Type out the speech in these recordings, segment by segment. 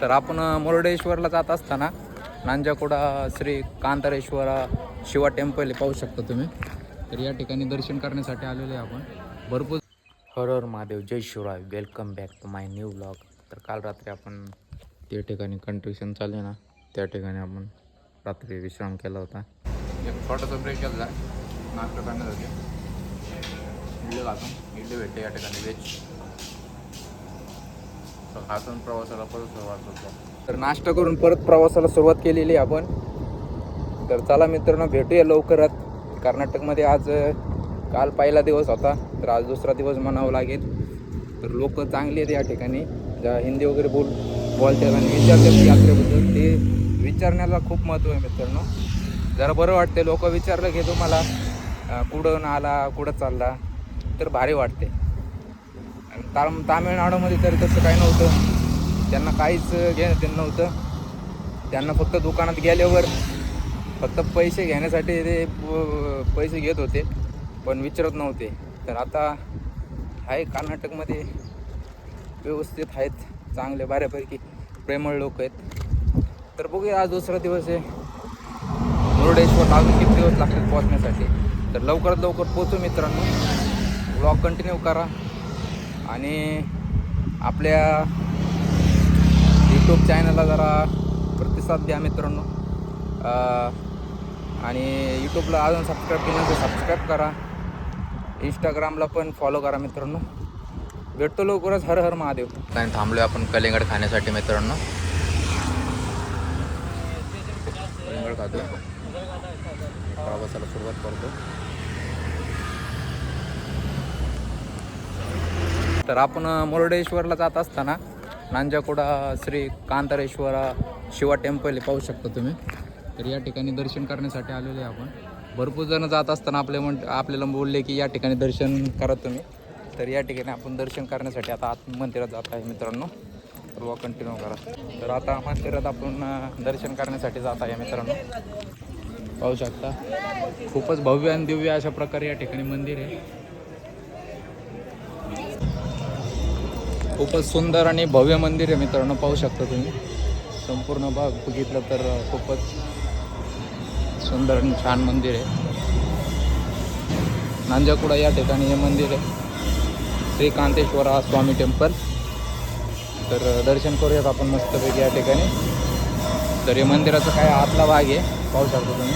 तर आपण मुरडेश्वरला मुरुडेश्वरला जात असताना नांजाकुडा श्री कांतारेश्वर शिवा टेम्पल हे पाहू शकता तुम्ही. तर या ठिकाणी दर्शन करण्यासाठी आलेले आहे आपण. भरपूर हर हर महादेव जय Shivrai. Welcome back to my new blog तर काल रात्री आपण त्या ठिकाणी कंट्रिशन चालले ना त्या ठिकाणी आपण रात्री विश्राम केला होता. एक छोटासा ब्रेक केला नाश्ता करण्यासाठी. इडली खातो इडली भेटते या ठिकाणी. व्हेज हातून प्रवासाला परत सुरुवात होतो तर नाश्ता करून परत प्रवासाला सुरुवात केलेली आहे आपण. तर चला मित्रांनो भेटूया लवकरात. कर्नाटकमध्ये आज काल पहिला दिवस होता तर आज दुसरा दिवस म्हणावा लागेल. तर लोक चांगली आहेत या ठिकाणी. ज्या हिंदी वगैरे बोल बोलतात आणि विचारतात यात्रेबद्दल ते विचारण्याला खूप महत्त्व आहे मित्रांनो. जरा बरं वाटते लोक विचारलं की तुम्हाला कुठं आला कुठं चालला तर भारी वाटते आणि ताम तामिळनाडूमध्ये तर तसं काही नव्हतं. त्यांना काहीच घेणं देणं नव्हतं. त्यांना फक्त दुकानात गेल्यावर फक्त पैसे घेण्यासाठी ते पैसे घेत होते पण विचारत नव्हते. तर आता आहे कर्नाटकमध्ये व्यवस्थित आहेत चांगले बऱ्यापैकी प्रेमळ लोक आहेत. तर बघूया आज दुसरा दिवस आहे. मुरुडेश्वरला अजून किती दिवस लागतात पोहोचण्यासाठी? तर लवकरात लवकर पोचू मित्रांनो. ब्लॉग कंटिन्यू करा. आणि आपल्या यूट्यूब चॅनलला जरा प्रतिसाद द्या मित्रांनो. आणि यूट्यूबला अजून सबस्क्राईब केलं तर सबस्क्राईब करा. इंस्टाग्रामला पण फॉलो करा मित्रांनो. भेटतो लवकरच. हर हर महादेव. नाही थांबलो आपण कलिंगड खाण्यासाठी मित्रांनो. कलिंगड खातो प्रवासाला सुरुवात करतो तर आपण मुरडेश्वरला जात असताना नांजाकुडा श्री कांतारेश्वरा शिवा टेम्पल पाहू शकता तुम्ही. तर या ठिकाणी दर्शन करण्यासाठी आलेले आहे आपण. भरपूर जण जात असताना आपले म्हण आपल्याला बोलले की या ठिकाणी दर्शन करा तुम्ही. तर या ठिकाणी आपण दर्शन करण्यासाठी आता आत मंदिरात जात आहे मित्रांनो. तर वा कंटिन्यू करा. तर आता मंदिरात आपण दर्शन करण्यासाठी जात आहे मित्रांनो. पाहू शकता. खूपच भव्य आणि दिव्य अशा प्रकारे या ठिकाणी मंदिर आहे. खूपच सुंदर आणि भव्य मंदिर आहे मित्रांनो पाहू शकता तुम्ही. संपूर्ण भाग बघितलं तर खूपच सुंदर आणि छान मंदिर आहे. नांजाकुडा या ठिकाणी हे मंदिर आहे. श्री कांतेश्वरा स्वामी टेम्पल. तर दर्शन करूयात आपण मस्तपैकी या ठिकाणी. तर हे मंदिराचा काय आतला भाग आहे पाहू शकता तुम्ही.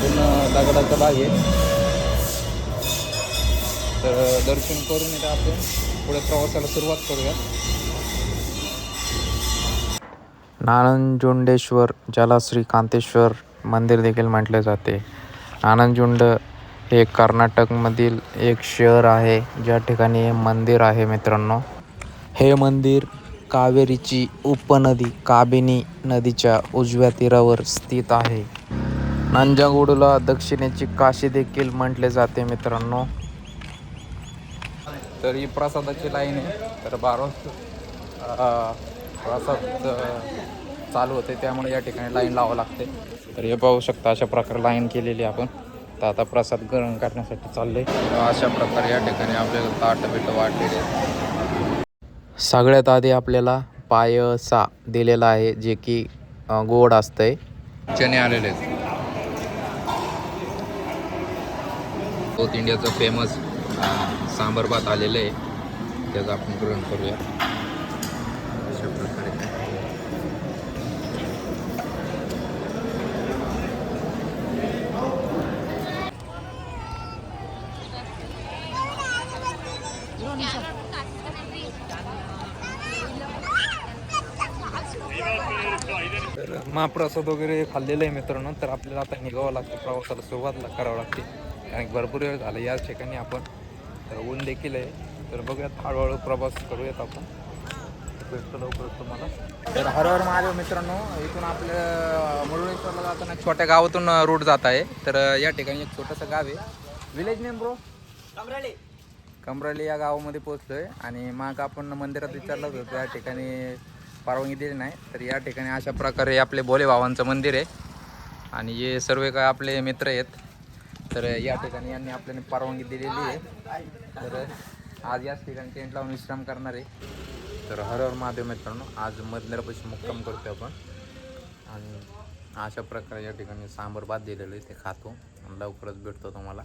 पूर्ण दगडाचा भाग आहे. तर दर्शन करून येतं आपण पुढे प्रवासाला सुरुवात करूया. नानंजुंडेश्वर ज्याला श्री कांतेश्वर मंदिर देखील म्हटले जाते. आनंदजुंड हे कर्नाटकमधील एक शहर आहे ज्या ठिकाणी हे मंदिर आहे मित्रांनो. हे मंदिर कावेरीची उपनदी काबिनी नदीच्या उजव्या तीरावर स्थित आहे. नंजागुडूला दक्षिणेची काशी देखील म्हटले जाते मित्रांनो. तर ही प्रसादाची लाईन आहे. तर बारा वाजता प्रसाद चालू होते. त्यामुळे या ठिकाणी लाईन लावावं लागते. तर हे पाहू शकता अशा प्रकारे लाईन केलेली आपण. तर आता प्रसाद ग्रहण करण्यासाठी चालले अशा प्रकारे या ठिकाणी आपल्याला ताट बिट वाढलेले सगळ्यात आधी आपल्याला पायसा दिलेला आहे जे की गोड असतंय. चणे आलेले आहेत. साऊथ इंडियाचं फेमस सांबर भात आलेलं आहे. त्याचं आपण ग्रहण करूया. अशा प्रकारे. तर महाप्रसाद वगैरे खाल्लेलं आहे मित्रांनो. तर आपल्याला आता निघावं लागतं. प्रवासाला सुरुवातला करावं लागते. कारण भरपूर वेळ झाला. याच ठिकाणी आपण तर ऊन देखील आहे. तर बघूयात हळूहळू प्रवास करूयात आपण. भेटतो लवकरच तुम्हाला. तर हर हर महादेव मित्रांनो इथून आपल्या मुरुडेश्वरला जाताना छोट्या गावातून रूट जात आहे. तर या ठिकाणी एक छोटंसं गाव आहे. Village name bro Kamrali. या गावामध्ये पोहोचलो आहे आणि मग आपण मंदिरात विचारलं होतं त्या ठिकाणी परवानगी दिली नाही. तर या ठिकाणी अशा प्रकारे आपले भोले भावांचं मंदिर आहे. आणि हे सर्व काय आपले मित्र आहेत. तर या ठिकाणी यांनी आपल्याला परवानगी दिलेली आहे. तर आज याच ठिकाणी टेंट लावून विश्राम करणार आहे. तर हर हर महादेव मित्रांनो आज मधल्यापाशी मुक्काम करतो आपण. आणि अशा प्रकारे या ठिकाणी सांबर भात दिलेलं आहे ते खातो. आणि लवकरच भेटतो तुम्हाला.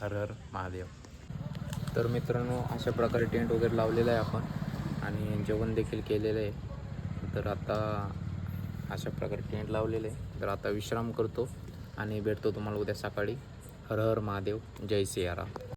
हर हर महादेव. तर मित्रांनो अशा प्रकारे टेंट वगैरे लावलेलं आहे आपण. आणि जेवण देखील केलेलं आहे. तर आता अशा प्रकारे टेंट लावलेले आहे. तर आता विश्राम करतो. आणि भेटतो तुम्हाला उद्या सकाळी. हर हर महादेव जय सियाराम